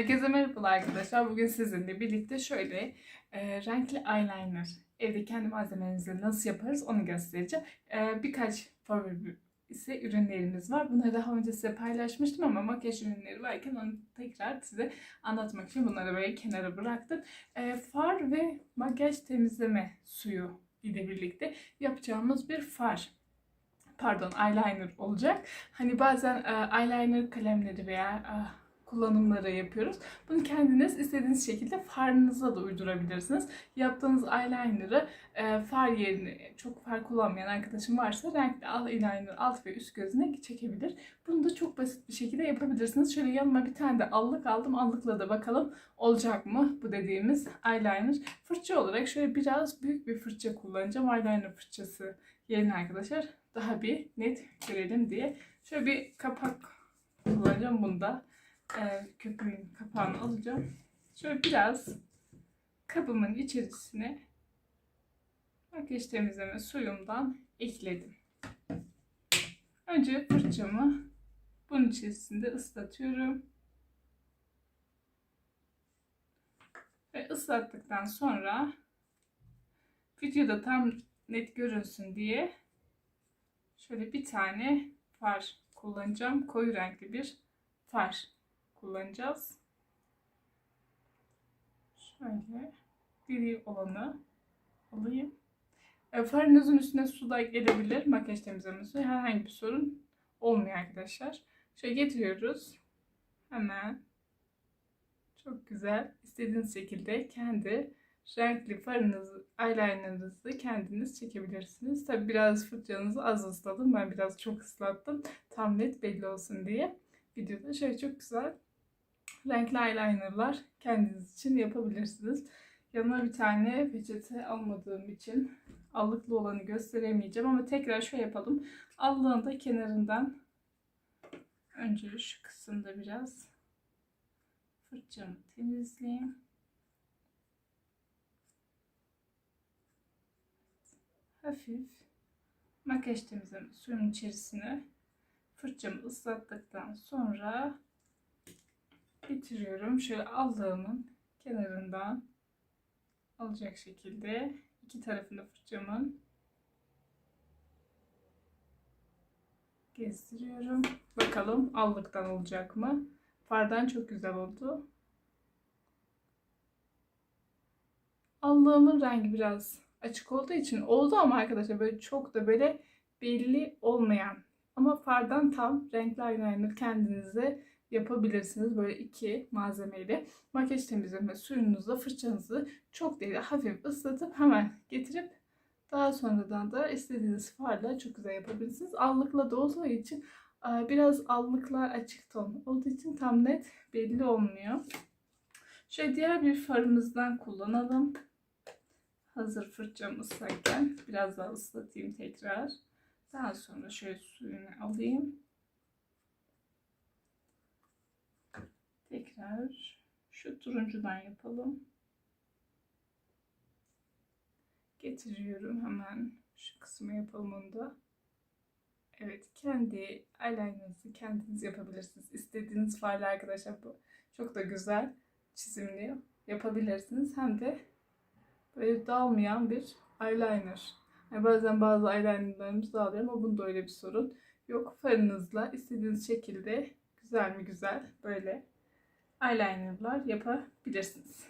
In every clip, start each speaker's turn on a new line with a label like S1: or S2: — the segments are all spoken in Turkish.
S1: Herkese merhabalar arkadaşlar. Bugün sizinle birlikte şöyle e, renkli eyeliner evde kendi malzemenizle nasıl yaparız onu göstereceğim. E, birkaç favori ise ürünlerimiz var. Bunları daha önce size paylaşmıştım ama makyaj ürünleri varken onu tekrar size anlatmak için bunları böyle kenara bıraktım. E, far ve makyaj temizleme suyu ile birlikte yapacağımız bir far pardon eyeliner olacak. Hani bazen e, eyeliner kalemleri veya e, kullanımları yapıyoruz. Bunu kendiniz istediğiniz şekilde farınıza da uydurabilirsiniz. Yaptığınız eyeliner'ı e, far yerine çok far kullanmayan arkadaşım varsa renkli eyeliner alt ve üst gözüne çekebilir. Bunu da çok basit bir şekilde yapabilirsiniz. Şöyle yanıma bir tane de allık aldım. Allıkla da bakalım olacak mı bu dediğimiz eyeliner. Fırça olarak şöyle biraz büyük bir fırça kullanacağım. Eyeliner fırçası yerine arkadaşlar daha bir net görelim diye. Şöyle bir kapak kullanacağım bunda. Ee, köpüğün kapağını alacağım. Şöyle biraz kabımın içerisine makyaj temizleme suyumdan ekledim. Önce fırçamı bunun içerisinde ıslatıyorum. Ve ıslattıktan sonra videoda tam net görünsün diye şöyle bir tane far kullanacağım. Koyu renkli bir far kullanacağız. Şöyle gri olanı alayım. E, farınızın üstüne su da gelebilir. Makyaj temizlemesi herhangi bir sorun olmuyor arkadaşlar. Şöyle getiriyoruz. Hemen çok güzel. istediğiniz şekilde kendi renkli farınızı, eyelinerınızı kendiniz çekebilirsiniz. Tabi biraz fırçanızı az ısladım. Ben biraz çok ıslattım. Tam net belli olsun diye. Videoda şöyle çok güzel renkli eyelinerlar kendiniz için yapabilirsiniz. Yanıma bir tane peçete almadığım için allıklı olanı gösteremeyeceğim ama tekrar şöyle yapalım. Allığın da kenarından önce şu kısımda biraz fırçamı temizleyeyim. Hafif makyaj temizleme suyun içerisine fırçamı ıslattıktan sonra bitiriyorum. Şöyle aldığımın kenarından alacak şekilde iki tarafında fırçamın gezdiriyorum. Bakalım allıktan olacak mı? Fardan çok güzel oldu. Allığımın rengi biraz açık olduğu için oldu ama arkadaşlar böyle çok da böyle belli olmayan ama fardan tam renkli eyeliner kendinize yapabilirsiniz. Böyle iki malzemeyle makyaj temizleme suyunuzla fırçanızı çok değil hafif ıslatıp hemen getirip daha sonradan da istediğiniz farla çok güzel yapabilirsiniz. Allıkla da olduğu için e, biraz allıklar açık ton olduğu için tam net belli olmuyor. Şöyle diğer bir farımızdan kullanalım. Hazır fırçam ıslakken biraz daha ıslatayım tekrar. Daha sonra şöyle suyunu alayım. Tekrar şu turuncudan yapalım. Getiriyorum hemen şu kısmı yapalım onu da. Evet kendi eyelinerınızı kendiniz yapabilirsiniz. İstediğiniz farla arkadaşlar bu çok da güzel çizimli yapabilirsiniz. Hem de böyle dağılmayan bir eyeliner. Yani bazen bazı eyelinerlarımız dağılıyor ama bunda öyle bir sorun yok. Farınızla istediğiniz şekilde güzel mi güzel böyle eyelinerlar yapabilirsiniz.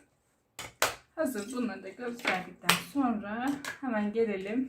S1: Hazır bunları da gösterdikten sonra hemen gelelim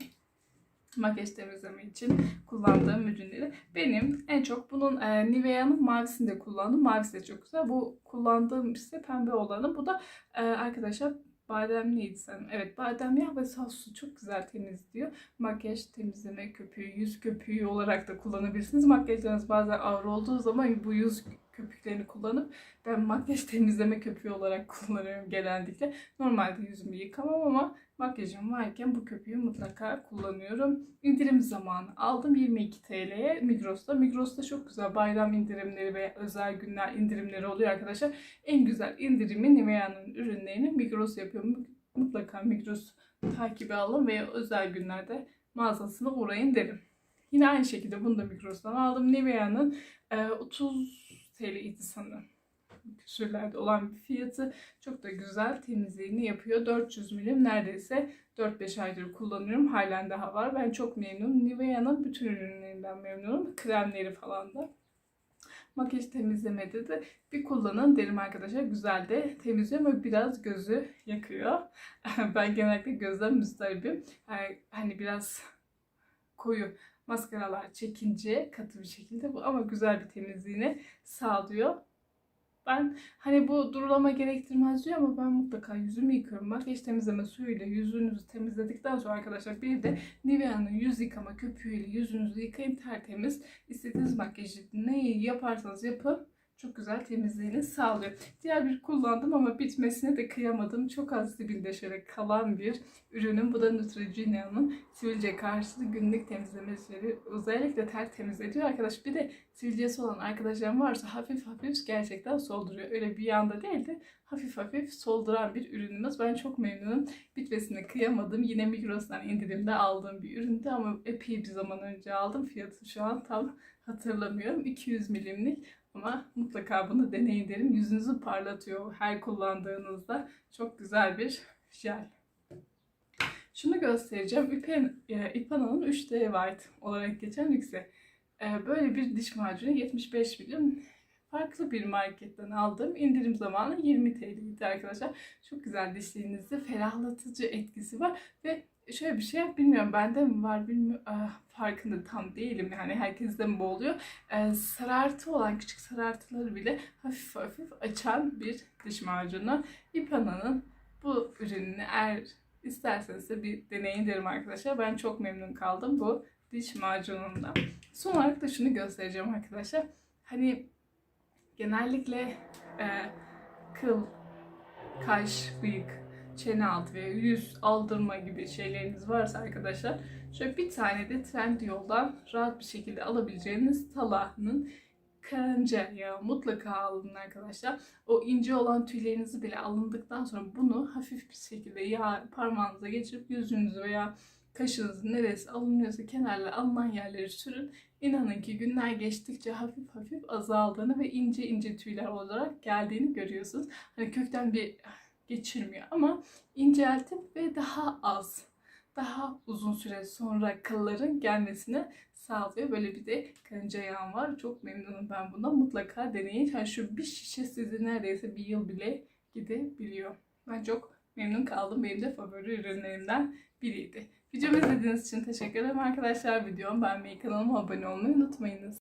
S1: makyaj temizleme için kullandığım ürünleri. Benim en çok bunun e, Nivea'nın mavisini de kullandım. Mavisi de çok güzel. Bu kullandığım ise pembe olanı. Bu da e, arkadaşlar bademliydi sanırım. Evet badem yağı ve saf su çok güzel temizliyor. Makyaj temizleme köpüğü, yüz köpüğü olarak da kullanabilirsiniz. Makyajlarınız bazen ağır olduğu zaman bu yüz köpüklerini kullanıp ben makyaj temizleme köpüğü olarak kullanıyorum genellikle. Normalde yüzümü yıkamam ama makyajım varken bu köpüğü mutlaka kullanıyorum. İndirim zamanı aldım 22 TL'ye Migros'ta. Migros'ta çok güzel bayram indirimleri ve özel günler indirimleri oluyor arkadaşlar. En güzel indirimi Nivea'nın ürünlerini Migros yapıyor. Mutlaka Migros takibi alın ve özel günlerde mağazasına uğrayın derim. Yine aynı şekilde bunu da Migros'tan aldım. Nivea'nın 30 TL idi sanırım. küsürlerde olan bir fiyatı. Çok da güzel temizliğini yapıyor. 400 milim neredeyse 4-5 aydır kullanıyorum. Halen daha var. Ben çok memnunum. Nivea'nın bütün ürünlerinden memnunum. Kremleri falan da. Makyaj temizlemede de bir kullanın derim arkadaşlar. Güzel de temizliyor ama biraz gözü yakıyor. ben genellikle gözden müstaribim. Yani hani biraz koyu maskaralar çekince katı bir şekilde bu ama güzel bir temizliğini sağlıyor. Ben hani bu durulama gerektirmez diyor ama ben mutlaka yüzümü yıkıyorum. Makyaj temizleme suyuyla yüzünüzü temizledikten sonra arkadaşlar bir de Nivea'nın yüz yıkama köpüğüyle yüzünüzü yıkayın tertemiz. İstediğiniz makyajı neyi yaparsanız yapın çok güzel temizliğini sağlıyor. Diğer bir kullandım ama bitmesine de kıyamadım. Çok az dibinde kalan bir ürünüm. Bu da Neutrogena'nın sivilce karşıtı günlük temizlemesi. Özellikle ter temizletiyor arkadaş. Bir de sivilcesi olan arkadaşlarım varsa hafif hafif gerçekten solduruyor. Öyle bir yanda değil de hafif hafif solduran bir ürünümüz. Ben çok memnunum. Bitmesine kıyamadım. Yine Migros'tan indirimde aldığım bir üründü ama epey bir zaman önce aldım. Fiyatı şu an tam hatırlamıyorum. 200 milimlik ama mutlaka bunu deneyin derim. Yüzünüzü parlatıyor her kullandığınızda. Çok güzel bir jel. Şunu göstereceğim. İpen, e, İpana'nın 3D White olarak geçen lükse. E, Böyle bir diş macunu 75 milim. Farklı bir marketten aldım. İndirim zamanı 20 TL'ydi arkadaşlar. Çok güzel dişlerinizde ferahlatıcı etkisi var ve şöyle bir şey bilmiyorum bende mi var bilmiyorum ah, farkında tam değilim yani herkeste mi bu sarartı olan küçük sarartıları bile hafif hafif açan bir diş macunu İpana'nın bu ürününü eğer isterseniz de bir deneyin derim arkadaşlar. Ben çok memnun kaldım bu diş macunundan son olarak da şunu göstereceğim arkadaşlar. Hani genellikle e, kıl kaş bıyık çene altı ve yüz aldırma gibi şeyleriniz varsa arkadaşlar şöyle bir tane de Trendyol'dan rahat bir şekilde alabileceğiniz Talah'ın karınca yağı mutlaka alın arkadaşlar. O ince olan tüylerinizi bile alındıktan sonra bunu hafif bir şekilde yağ parmağınıza geçirip yüzünüzü veya kaşınızın neresi alınıyorsa kenarla alınan yerleri sürün. İnanın ki günler geçtikçe hafif hafif azaldığını ve ince ince tüyler olarak geldiğini görüyorsunuz. Hani kökten bir geçirmiyor ama inceltip ve daha az, daha uzun süre sonra kılların gelmesini sağlıyor. Böyle bir de karınca yağım var. Çok memnunum ben bundan. Mutlaka deneyin. Yani şu bir şişe sizi neredeyse bir yıl bile gidebiliyor. Ben çok memnun kaldım. Benim de favori ürünlerimden biriydi. Videomu izlediğiniz için teşekkür ederim arkadaşlar. Videomu beğenmeyi, kanalıma abone olmayı unutmayınız.